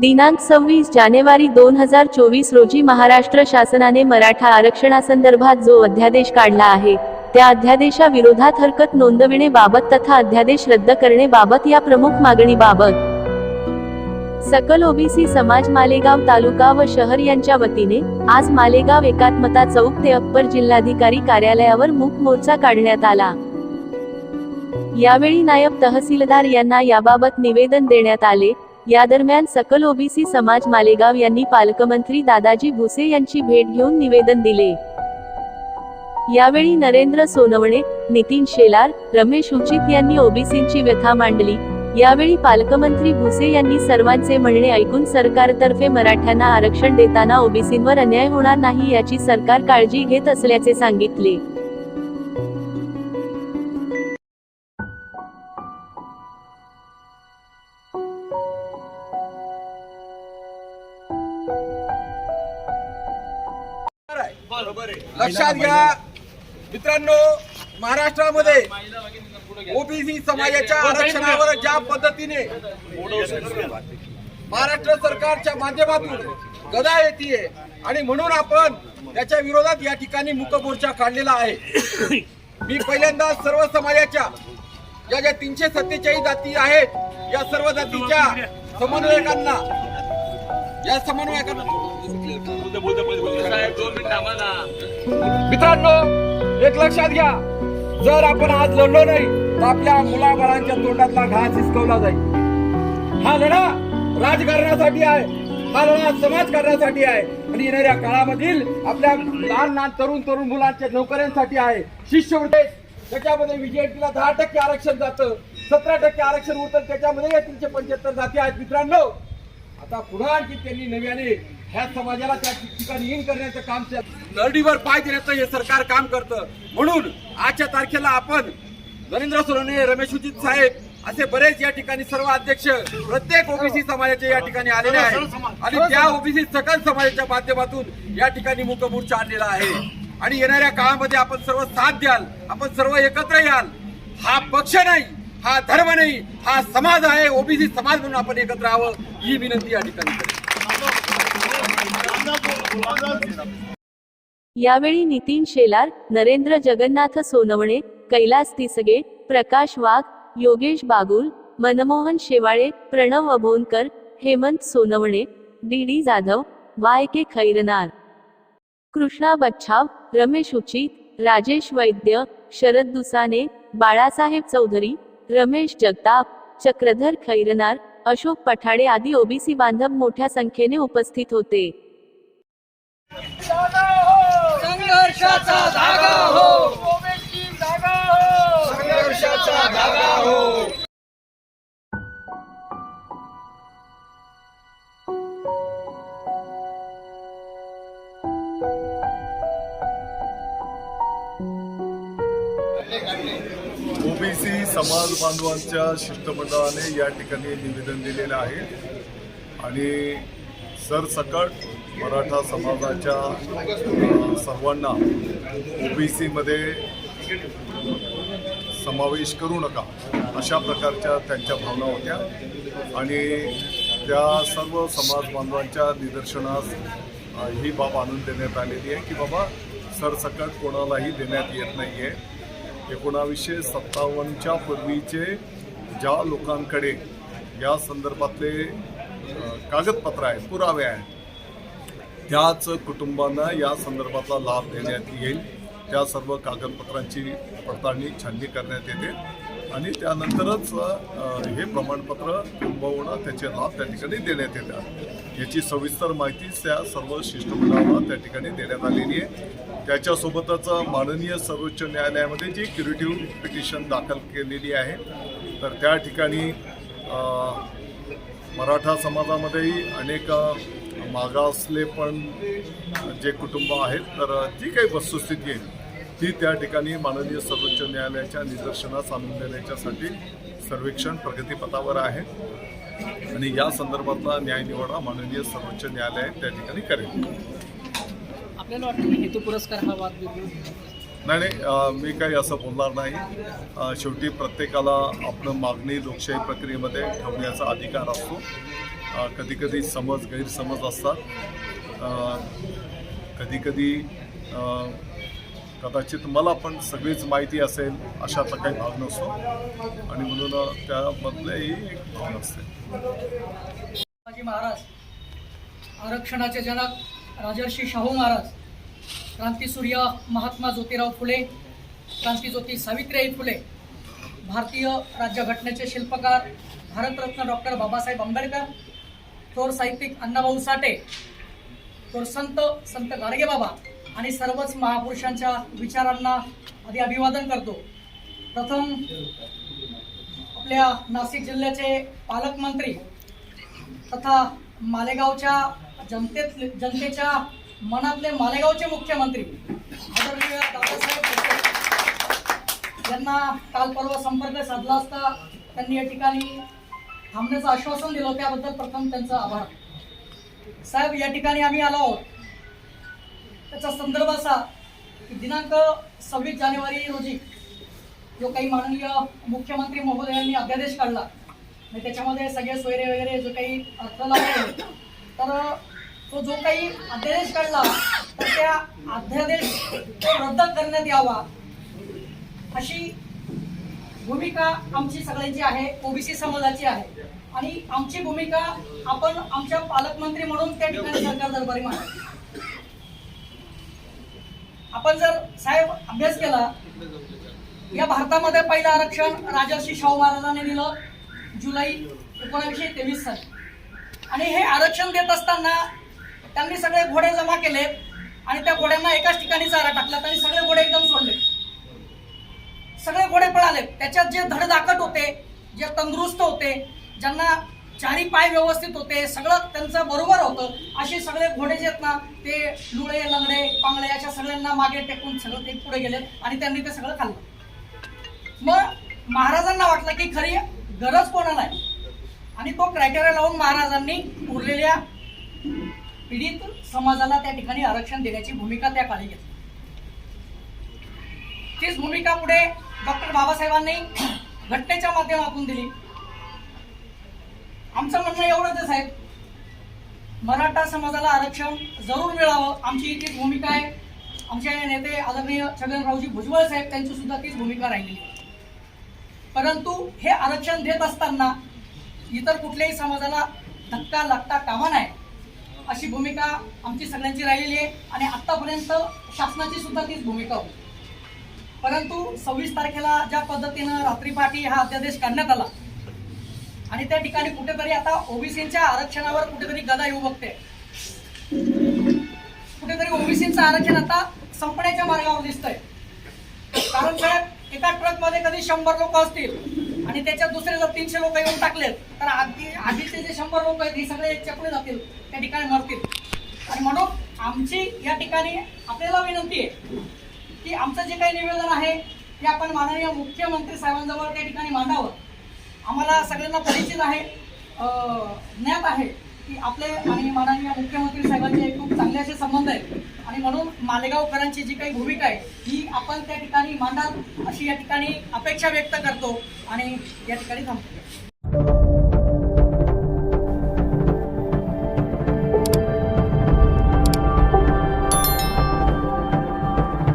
दिनांक सव्वीस जानेवारी दोन हजार चोवीस रोजी महाराष्ट्र शासनाने मराठा आरक्षणासंदर्भात जो अध्यादेश काढला आहे त्या अध्यादेशाविरोधात हरकत नोंदविणेबाबत तथा अध्यादेश रद्द करण्याबाबत या प्रमुख मागणीबाबत. सकल ओबीसी समाज मालेगाव तालुका व शहर यांच्या वतीने आज मालेगाव एकात्मता चौक ते अप्पर जिल्हाधिकारी कार्यालयावर मूक मोर्चा काढण्यात आला. यावेळी नायब तहसीलदार यांना याबाबत निवेदन देण्यात आले या दरम्यान सकल ओबीसी समाज मालेगाव यांनी पालकमंत्री दादाजी भुसे यांची भेट घेऊन निवेदन दिले. यावेळी नरेंद्र सोनवणे नितीन शेलार रमेश उचित यांनी ओबीसींची व्यथा मांडली. यावेळी पालकमंत्री भुसे यांनी सर्वांचे म्हणणे ऐकून सरकारतर्फे मराठ्यांना आरक्षण देताना ओबीसींवर अन्याय होणार नाही याची सरकार काळजी घेत असल्याचे सांगितले. लक्षात घ्या. मित्रांनो महाराष्ट्रामध्ये ओबीसी समाजाच्या आरक्षणावर ज्या पद्धतीने महाराष्ट्र सरकारच्या माध्यमातून गदा येते आणि म्हणून आपण त्याच्या विरोधात या ठिकाणी मुक मोर्चा काढलेला आहे. मी पहिल्यांदा सर्व समाजाच्या या ज्या तीनशे सत्तेचाळीस जाती आहेत या सर्व जातीच्या समन्वयकांना या मित्रांनो एक लक्षात घ्या. जर आपण आज लढलो नाही तर आपल्या मुलाबाळांच्या तोंडातला घास हिसकवला जाईल. हा लढा राजकारणासाठी आहे. हा लढा समाजकारणासाठी आहे. आणि येणाऱ्या काळामधील आपल्या लहान लहान तरुण तरुण मुलांच्या नोकऱ्यांसाठी आहे. शिष्यवृत्ती त्याच्यामध्ये विजयटीला दहा टक्के आरक्षण जातं. सतरा टक्के आरक्षण उरतं. त्याच्यामध्ये या तीनशे पंच्याहत्तर जाती आहेत. मित्रांनो आता पुन्हा आणखी त्यांनी नव्याने ह्या समाजाला त्या ठिकाणी इन करण्याचं काम नरडीवर पाय देण्याचं हे सरकार काम करतं. म्हणून आजच्या तारखेला आपण नरेंद्र सोनवणे रमेश उजित साहेब असे बरेच या ठिकाणी सर्व अध्यक्ष प्रत्येक ओबीसी समाजाचे या ठिकाणी आलेले आहेत. आणि त्या ओबीसी सकल समाजाच्या माध्यमातून या ठिकाणी मुकमोर्चा आणलेला आहे. आणि येणाऱ्या काळामध्ये आपण सर्व साथ द्याल आपण सर्व एकत्र याल. हा पक्ष नाही. हा धर्म नाही हा समाज आहे. ओबीसी समाज म्हणून आपण एकत्र यावं ही विनंती या ठिकाणी यावेळी Nitin Shelar Narendra Jagannath Sonawane Kailas Tisge Prakash Wagh Yogesh Bagul Manmohan Shewale Pranav Abhonkar Hemant Sonawane D D Jadhav Y K Khairnar. Krishna Bachhav Ramesh Uchit Rajesh Vaidya Sharad Dusane Balasaheb Chaudhari Ramesh Jagtap Chakradhar Khairnar Ashok Pathade आदी ओबीसी बांधव मोठ्या संख्येने उपस्थित होते. संघर्षाचा धागा हो. ओबीसी समाज बांधवांच्या शिष्टमंडळाने या ठिकाणी निवेदन दिलेलं आहे. आणि सरसकट मराठा समाजाच्या सर्वांना ओबीसीमध्ये समावेश करू नका अशा प्रकारच्या त्यांच्या भावना होत्या. आणि त्या सर्व समाज बांधवांच्या निदर्शनास ही बाब आणून देण्यात आलेली आहे की बाबा सरसकट कोणालाही देण्यात येत नाही आहे एकोणावीसशे सत्तावन्नच्या पूर्वीचे ज्या लोकांकडे या संदर्भातले कागदपत्र आहेत पुरावे आहेत त्याच कुटुंबांना या संदर्भातला लाभ देण्यात येईल. त्या सर्व कागदपत्रांची पडताळणी छाननी करण्यात येते. आणि त्यानंतरच हे प्रमाणपत्र कुंभवणं त्याचे लाभ त्या ठिकाणी देण्यात येतात. याची सविस्तर माहिती त्या सर्व शिष्टमंडळाला त्या ठिकाणी देण्यात आलेली आहे. त्याच्यासोबतच माननीय सर्वोच्च न्यायालयामध्ये जी क्युरेटिव्ह पिटिशन दाखल केलेली आहे तर त्या ठिकाणी मराठा समाजामध्येही अनेक मागासले पण जे कुटुंब आहेत तर जी काही वस्तुस्थिती आहे ती त्या ठिकाणी माननीय सर्वोच्च न्यायालयाच्या निदर्शनास आणून देण्याच्यासाठी सर्वेक्षण प्रगतीपथावर आहे. आणि या संदर्भातला न्यायनिवाडा माननीय सर्वोच्च न्यायालय त्या ठिकाणी करेल. आपल्याला वाटतं की हेतू पुरस्कार हा वाद नाही. नाही मी काही असं बोलणार नाही. शेवटी प्रत्येकाला आपलं मागणी लोकशाही प्रक्रियेमध्ये ठेवण्याचा अधिकार असतो. कधी कधी समज गैरसमज असतात. कधी कधी कदाचित मला पण सगळीच माहिती असेल अशातला काही भाग नसतो. आणि म्हणून अ, त्यामधल्याही एक भावना असते महाराज आरक्षणाचे जनक राजर्षी शाहू महाराज क्रांतीसूर्य महात्मा ज्योतिराव फुले क्रांतीज्योती सावित्रीबाई फुले भारतीय राज्यघटनेचे शिल्पकार भारतरत्न डॉक्टर बाबासाहेब आंबेडकर थोर साहित्यिक अण्णाभाऊ साठे थोर संत संत गाडगेबाबा आणि सर्वच महापुरुषांच्या विचारांना आधी अभिवादन करतो. प्रथम आपल्या नाशिक जिल्ह्याचे पालकमंत्री तथा मालेगावच्या जनतेत जनतेच्या मनातले मालेगावचे मुख्यमंत्री आदरणीय दादासाहेब यांना काल परवा संपर्क साधला असता त्यांनी या ठिकाणी थांबण्याचं आश्वासन दिलं त्याबद्दल प्रथम त्यांचा आभार. साहेब या ठिकाणी आम्ही आलो आहोत. त्याचा संदर्भ असा की दिनांक सव्वीस जानेवारी रोजी जो काही माननीय मुख्यमंत्री महोदयांनी अध्यादेश काढला आणि त्याच्यामध्ये सगळे सोयरे वगैरे जो काही अर्थ लागले तर तो जो काही अध्यादेश काढला तर त्या अध्यादेश तो रद्द करण्यात यावा. अशी भूमिका आमची सगळ्यांची आहे ओबीसी समाजाची आहे. आणि आमची भूमिका आपण आमच्या पालकमंत्री म्हणून त्या ठिकाणी सरकार दरबारी मांडली आपण जर साहेब अभ्यास केला या भारतामध्ये पहिलं आरक्षण राजर्षी शाहू महाराजांनी दिलं जुलै एकोणावीसशे तेवीस साली. आणि हे आरक्षण देत असताना त्यांनी सगळे घोडे जमा केले आणि त्या घोड्यांना एकाच ठिकाणी चारा टाकला. त्यांनी सगळे घोडे एकदम सोडले. सगळे घोडे पळाले. त्याच्यात जे धडधाकट होते जे तंदुरुस्त होते ज्यांना चारी पाय व्यवस्थित होते सगळं त्यांचं बरोबर होतं असे सगळे घोडे जे आहेत ना ते लुळे लंगडे पांगडे अशा सगळ्यांना मागे टेकून सगळं ते पुढे गेले आणि त्यांनी ते सगळं खाल्लं. मग महाराजांना वाटलं की खरी गरज कोणाला आहे? आणि तो क्रायटेरिया लावून महाराजांनी उरलेल्या पीडित समाजाला त्या ठिकाणी आरक्षण देण्याची भूमिका त्या काळी घेतली. तीच भूमिका पुढे डॉक्टर बाबासाहेबांनी घटनेच्या माध्यमातून दिली. आमचं म्हणणं एवढंच आहे साहेब मराठा समाजाला आरक्षण जरूर मिळावं आमची तीच भूमिका आहे. आमचे नेते आदरणीय छगनरावजी भुजबळ साहेब त्यांची सुद्धा तीच भूमिका राहिली परंतु हे आरक्षण देत असताना इतर कुठल्याही समाजाला धक्का लागता कामा नाही अशी भूमिका आमची सगळ्यांची राहिलेली आहे आणि आत्तापर्यंत शासनाची सुद्धा तीच भूमिका होती. परंतु सव्वीस तारखेला ज्या पद्धतीनं रात्रीपाठी हा अध्यादेश काढण्यात आला आणि त्या ठिकाणी कुठेतरी आता ओबीसीच्या आरक्षणावर कुठेतरी गदा येऊ बघते. कुठेतरी ओबीसीचं आरक्षण आता संपण्याच्या मार्गावर दिसतंय. कारण साहेब एका ट्रकमध्ये कधी शंभर लोक असतील? आणि त्याच्यात दुसरे जर तीनशे लोक येऊन टाकलेत तर आधी आधीचे जे शंभर लोक आहेत हे सगळे चपले जातील त्या ठिकाणी मरतील. आणि म्हणून आमची या ठिकाणी आपल्याला विनंती आहे की आमचं जे काही निवेदन आहे ते आपण माननीय मुख्यमंत्री साहेबांजवळ त्या ठिकाणी मांडावं. आम्हाला सगळ्यांना परिचित आहे ज्ञात आहे की आपले आणि माननीय मुख्यमंत्री साहेबांचे खूप चांगले असे संबंध आहेत. आणि म्हणून मालेगावकरांची जी काही भूमिका आहे ही आपण त्या ठिकाणी मांडाल अशी या ठिकाणी अपेक्षा व्यक्त करतो आणि या ठिकाणी थांबतो.